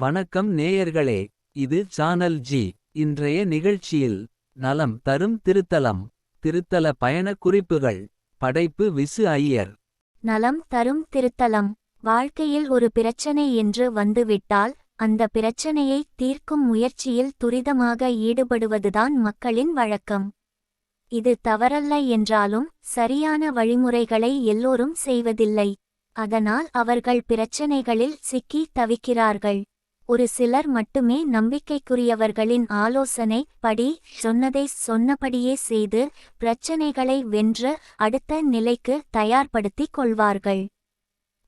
வணக்கம் நேயர்களே இது சானல் ஜி இன்றைய நிகழ்ச்சியில் நலம் தரும் திருத்தலம் திருத்தல பயணக் குறிப்புகள் படைப்பு விசு ஐயர். நலம் தரும் திருத்தலம் வாழ்க்கையில் ஒரு பிரச்சனை என்று வந்துவிட்டால் அந்த பிரச்சனையை தீர்க்கும் முயற்சியில் துரிதமாக ஈடுபடுவதுதான் மக்களின் வழக்கம். இது தவறல்ல என்றாலும் சரியான வழிமுறைகளை எல்லோரும் செய்வதில்லை. அதனால் அவர்கள் பிரச்சனைகளில் சிக்கி தவிக்கிறார்கள். ஒரு சிலர் மட்டுமே நம்பிக்கைக்குரியவர்களின் ஆலோசனை படி சொன்னதை சொன்னபடியே செய்து பிரச்சனைகளை வென்று அடுத்த நிலைக்கு தயார்படுத்திக் கொள்வார்கள்.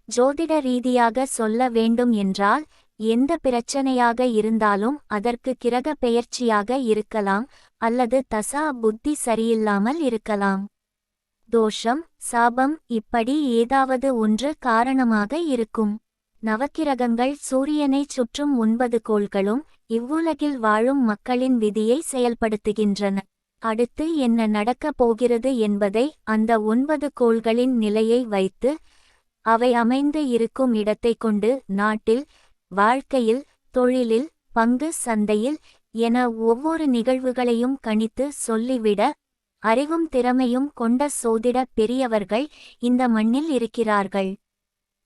ஜோதிட ரீதியாக சொல்ல வேண்டும் என்றால் எந்த பிரச்சனையாக இருந்தாலும் அதற்கு கிரக பெயர்ச்சியாக இருக்கலாம் அல்லது தசா புத்தி சரியில்லாமல் இருக்கலாம். தோஷம் சாபம் இப்படி ஏதாவது ஒன்று காரணமாக இருக்கும். நவக்கிரகங்கள் சூரியனைச் சுற்றும் ஒன்பது கோள்களும் இவ்வுலகில் வாழும் மக்களின் விதியை செயல்படுத்துகின்றன. அடுத்து என்ன நடக்கப் போகிறது என்பதை அந்த ஒன்பது கோள்களின் நிலையை வைத்து அவை அமைந்து இருக்கும் இடத்தைக் கொண்டு நாட்டில் வாழ்க்கையில் தொழிலில் பங்கு சந்தையில் என ஒவ்வொரு நிகழ்வுகளையும் கணித்து சொல்லிவிட அறிவும் திறமையும் கொண்ட சோதிட பெரியவர்கள் இந்த மண்ணில் இருக்கிறார்கள்.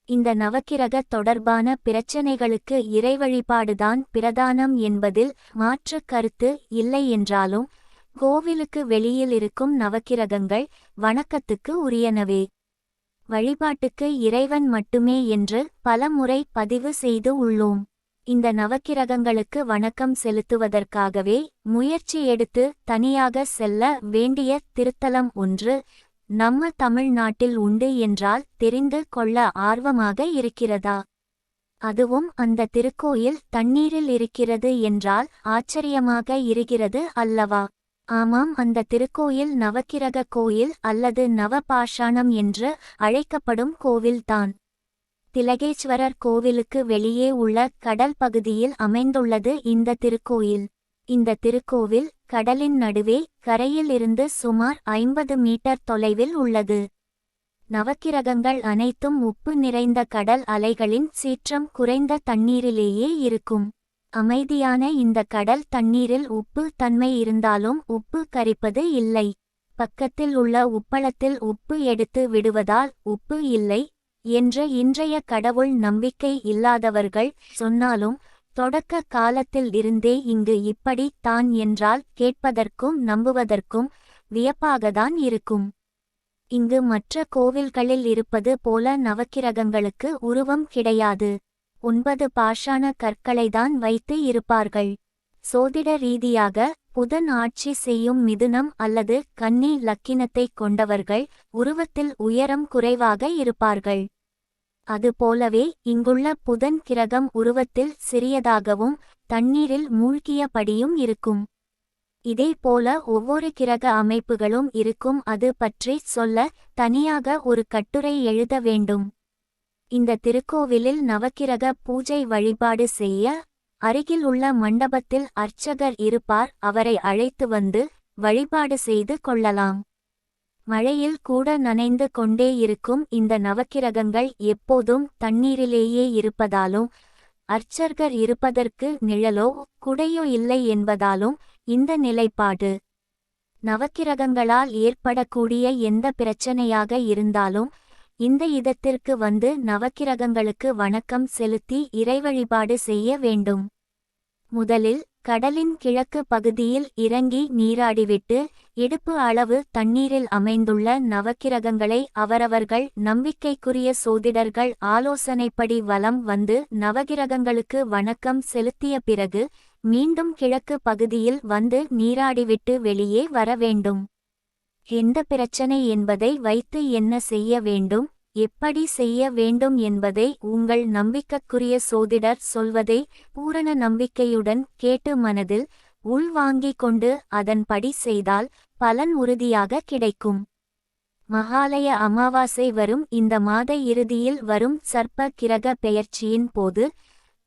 இந்த நவக்கிரக தொடர்பான பிரச்சனைகளுக்கு இறைவழிபாடுதான் பிரதானம் என்பதில் மாற்று கருத்து இல்லை என்றாலும் கோவிலுக்கு வெளியில் இருக்கும் நவக்கிரகங்கள் வணக்கத்துக்கு உரியனவே. வழிபாட்டுக்கு இறைவன் மட்டுமே என்று பல முறை பதிவு செய்து உள்ளோம். இந்த நவக்கிரகங்களுக்கு வணக்கம் செலுத்துவதற்காகவே முயற்சி எடுத்து தனியாக செல்ல வேண்டிய திருத்தலம் ஒன்று நம்ம தமிழ்நாட்டில் உண்டு என்றால் தெரிந்து கொள்ள ஆர்வமாக இருக்கிறதா? அதுவும் அந்த திருக்கோயில் தண்ணீரில் இருக்கிறது என்றால் ஆச்சரியமாக இருக்கிறது அல்லவா? ஆமாம் அந்த திருக்கோயில் நவக்கிரக கோயில் அல்லது நவபாஷாணம் என்று அழைக்கப்படும் கோவில்தான். திலகேஸ்வரர் கோவிலுக்கு வெளியே உள்ள கடல் பகுதியில் அமைந்துள்ளது இந்த திருக்கோயில். இந்த திருக்கோவில் கடலின் நடுவே கரையிலிருந்து சுமார் ஐம்பது மீட்டர் தொலைவில் உள்ளது. நவக்கிரகங்கள் அனைத்தும் உப்பு நிறைந்த கடல் அலைகளின் சீற்றம் குறைந்த தண்ணீரிலேயே இருக்கும். அமைதியான இந்த கடல் தண்ணீரில் உப்பு தன்மை இருந்தாலும் உப்பு கரிப்பது இல்லை. பக்கத்தில் உள்ள உப்பளத்தில் உப்பு எடுத்து விடுவதால் உப்பு இல்லை என்று இன்றைய கடவுள் நம்பிக்கை இல்லாதவர்கள் சொன்னாலும் தொடக்க காலத்தில் இருந்தே இங்கு இப்படி தான் என்றால் கேட்பதற்கும் நம்புவதற்கும் வியப்பாகத்தான் இருக்கும். இங்கு மற்ற கோவில்களில் இருப்பது போல நவக்கிரகங்களுக்கு உருவம் கிடையாது. ஒன்பது பாஷாண கற்களைதான் வைத்து இருப்பார்கள். சோதிட ரீதியாக புதன் ஆட்சி செய்யும் மிதுனம் அல்லது கன்னி லக்கினத்தைக் கொண்டவர்கள் உருவத்தில் உயரம் குறைவாக இருப்பார்கள். அதுபோலவே இங்குள்ள புதன் கிரகம் உருவத்தில் சிறியதாகவும் தண்ணீரில் மூழ்கியபடியும் இருக்கும். இதேபோல ஒவ்வொரு கிரக அமைப்புகளும் இருக்கும் அது பற்றி சொல்ல தனியாக ஒரு கட்டுரை எழுத வேண்டும். இந்த திருக்கோவிலில் நவக்கிரக பூஜை வழிபாடு செய்ய அருகில் உள்ள மண்டபத்தில் அர்ச்சகர் இருப்பார் அவரை அழைத்து வந்து வழிபாடு செய்து கொள்ளலாம். மழையில் கூட நனைந்து கொண்டே இருக்கும் இந்த நவக்கிரகங்கள் எப்போதும் தண்ணீரிலேயே இருப்பதாலும் அர்ச்சர்கர் இருப்பதற்கு நிழலோ குடையோ இல்லை என்பதாலும் இந்த நிலைப்பாடு. நவக்கிரகங்களால் ஏற்படக்கூடிய எந்த பிரச்சனையாக இருந்தாலும் இந்த இதத்திற்கு வந்து நவக்கிரகங்களுக்கு வணக்கம் செலுத்தி இறைவழிபாடு செய்ய வேண்டும். முதலில் கடலின் கிழக்கு பகுதியில் இறங்கி நீராடிவிட்டு இடுப்பு அளவு தண்ணீரில் அமைந்துள்ள நவக்கிரகங்களை அவரவர்கள் நம்பிக்கைக்குரிய சோதிடர்கள் ஆலோசனைப்படி வலம் வந்து நவகிரகங்களுக்கு வணக்கம் செலுத்திய பிறகு மீண்டும் கிழக்கு பகுதியில் வந்து நீராடிவிட்டு வெளியே வர வேண்டும். எந்த பிரச்சனை என்பதை வைத்து என்ன செய்ய வேண்டும்? எப்படி செய்ய வேண்டும் என்பதை உங்கள் நம்பிக்கைக்குரிய சோதிடர் சொல்வதை பூரண நம்பிக்கையுடன் கேட்டு மனதில் உள்வாங்கிக் கொண்டு அதன்படி செய்தால் பலன் உறுதியாக கிடைக்கும். மகாலய அமாவாசை வரும் இந்த மாத இறுதியில் வரும் சர்ப்ப கிரக பெயர்ச்சியின் போது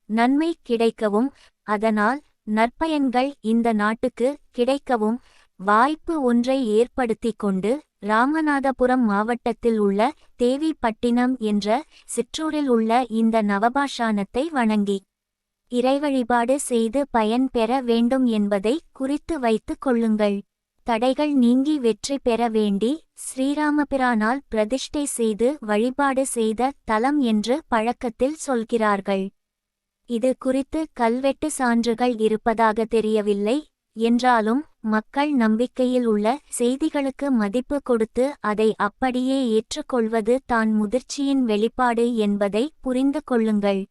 நன்மை கிடைக்கவும் அதனால் நற்பயன்கள் இந்த நாட்டுக்கு கிடைக்கவும் வாய்ப்பு ஒன்றை ஏற்படுத்திக் கொண்டு ராமநாதபுரம் மாவட்டத்தில் உள்ள தேவிப்பட்டினம் என்ற சிற்றூரில் உள்ள இந்த நவபாஷானத்தை வணங்கி இறைவழிபாடு செய்து பயன் பெற வேண்டும் என்பதை குறித்து வைத்துக் கொள்ளுங்கள். தடைகள் நீங்கி வெற்றி பெற வேண்டி ஸ்ரீராமபிரானால் பிரதிஷ்டை செய்து வழிபாடு செய்த தலம் என்று பழக்கத்தில் சொல்கிறார்கள். இது குறித்து கல்வெட்டு சான்றுகள் இருப்பதாக தெரியவில்லை. என்றாலும் மக்கள் நம்பிக்கையில் உள்ள செய்திகளுக்கு மதிப்பு கொடுத்து அதை அப்படியே ஏற்றுக்கொள்வது தான் முதிர்ச்சியின் வெளிப்பாடு என்பதை புரிந்து கொள்ளுங்கள்.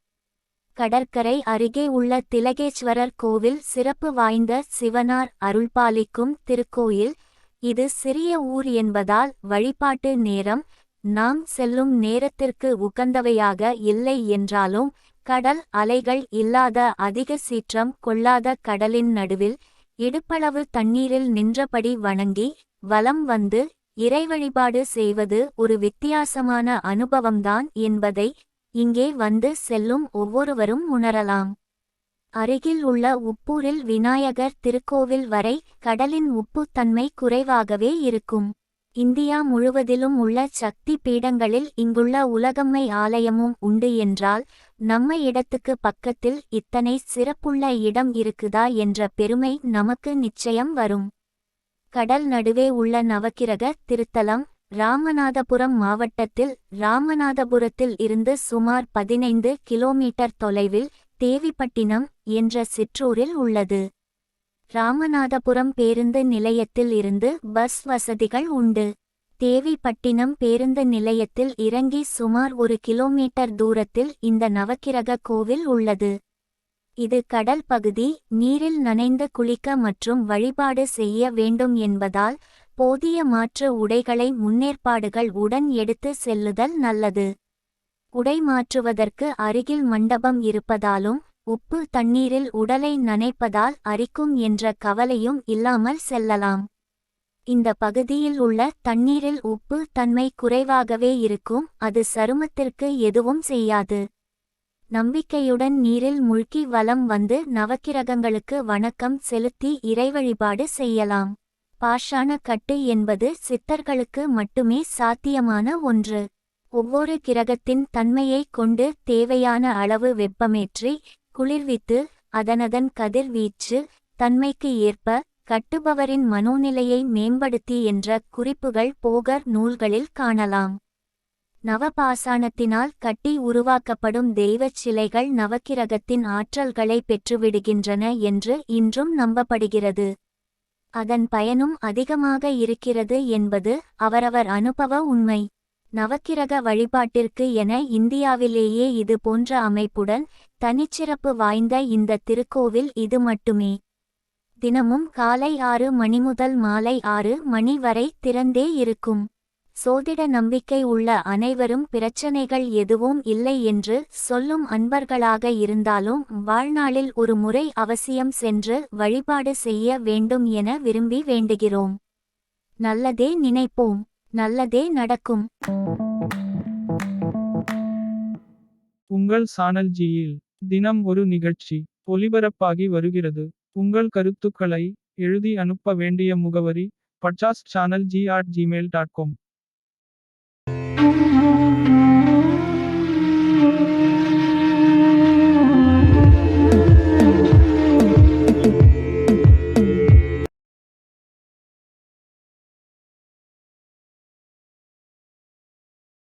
கடற்கரை அருகே உள்ள திலகேஸ்வரர் கோவில் சிறப்பு வாய்ந்த சிவனார் அருள்பாலிக்கும் திருக்கோயில். இது சிறிய ஊர் என்பதால் வழிபாட்டு நேரம் நாம் செல்லும் நேரத்திற்கு உகந்தவையாக இல்லை என்றாலும் கடல் அலைகள் இல்லாத அதிக சீற்றம் கொள்ளாத கடலின் நடுவில் இடுப்பளவு தண்ணீரில் நின்றபடி வணங்கி வலம் வந்து இறை வழிபாடு செய்வது ஒரு வித்தியாசமான அனுபவம்தான் என்பதை இங்கே வந்து செல்லும் ஒவ்வொருவரும் உணரலாம். அருகில் உள்ள உப்பூரில் விநாயகர் திருக்கோவில் வரை கடலின் உப்புத்தன்மை குறைவாகவே இருக்கும். இந்தியா முழுவதிலும் உள்ள சக்தி பீடங்களில் இங்குள்ள உலகம்மை ஆலயமும் உண்டு என்றால் நம்ம இடத்துக்கு பக்கத்தில் இத்தனை சிறப்புள்ள இடம் இருக்குதா என்ற பெருமை நமக்கு நிச்சயம் வரும். கடல் நடுவே உள்ள நவக்கிரக திருத்தலம் ராமநாதபுரம் மாவட்டத்தில் ராமநாதபுரத்தில் இருந்து சுமார் பதினைந்து கிலோமீட்டர் தொலைவில் தேவிப்பட்டினம் என்ற சிற்றூரில் உள்ளது. ராமநாதபுரம் பேருந்து நிலையத்தில் இருந்து பஸ் வசதிகள் உண்டு. தேவிப்பட்டினம் பேருந்து நிலையத்தில் இறங்கி சுமார் ஒரு கிலோமீட்டர் தூரத்தில் இந்த நவக்கிரக கோவில் உள்ளது. இது கடல் பகுதி நீரில் நனைந்து குளிக்க மற்றும் வழிபாடு செய்ய வேண்டும் என்பதால் போதிய மாற்று உடைகளை முன்னேற்பாடுகள் உடன் எடுத்து செல்லுதல் நல்லது. உடை மாற்றுவதற்கு அருகில் மண்டபம் இருப்பதாலும் உப்பு தண்ணீரில் உடலை நனைப்பதால் அரிக்கும் என்ற கவலையும் இல்லாமல் செல்லலாம். இந்த பகுதியில் உள்ள தண்ணீரில் உப்பு தன்மை குறைவாகவே இருக்கும் அது சருமத்திற்கு எதுவும் செய்யாது. நம்பிக்கையுடன் நீரில் முழ்கி வலம் வந்து நவக்கிரகங்களுக்கு வணக்கம் செலுத்தி இறைவழிபாடு செய்யலாம். பாஷாண கட்டு என்பது சித்தர்களுக்கு மட்டுமே சாத்தியமான ஒன்று. ஒவ்வொரு கிரகத்தின் தன்மையைக் கொண்டு தேவையான அளவு வெப்பமேற்றி குளிர்வித்து அதனதன் கதிர்வீச்சு தன்மைக்கு ஏற்ப கட்டுபவரின் மனோநிலையை மேம்படுத்தி என்ற குறிப்புகள் போகர் நூல்களில் காணலாம். நவபாசானத்தினால் கட்டி உருவாக்கப்படும் தெய்வச் சிலைகள் நவக்கிரகத்தின் ஆற்றல்களை பெற்றுவிடுகின்றன என்று இன்றும் நம்பப்படுகிறது. அதன் பயனும் அதிகமாக இருக்கிறது என்பது அவரவர் அனுபவ உண்மை. நவக்கிரக வழிபாட்டிற்கு என இந்தியாவிலேயே இது போன்ற அமைப்புடன் தனிச்சிறப்பு வாய்ந்த இந்த திருக்கோவில் இது மட்டுமே. தினமும் காலை ஆறு மணி முதல் மாலை ஆறு மணி வரை திறந்தே இருக்கும். சோதிட நம்பிக்கை உள்ள அனைவரும் பிரச்சனைகள் எதுவும் இல்லை என்று சொல்லும் அன்பர்களாக இருந்தாலும் வாழ்நாளில் ஒரு முறை அவசியம் சென்று வழிபாடு செய்ய வேண்டும் என விரும்பி வேண்டுகிறோம். நல்லதே நினைப்போம். நல்லதே நடக்கும். உங்கள் சானல் ஜியில் தினம் ஒரு நிகழ்ச்சி ஒலிபரப்பாகி வருகிறது. உங்கள் கருத்துக்களை எழுதி அனுப்ப வேண்டிய முகவரி பட்சாஸ்ட் channel G at Gmail dot com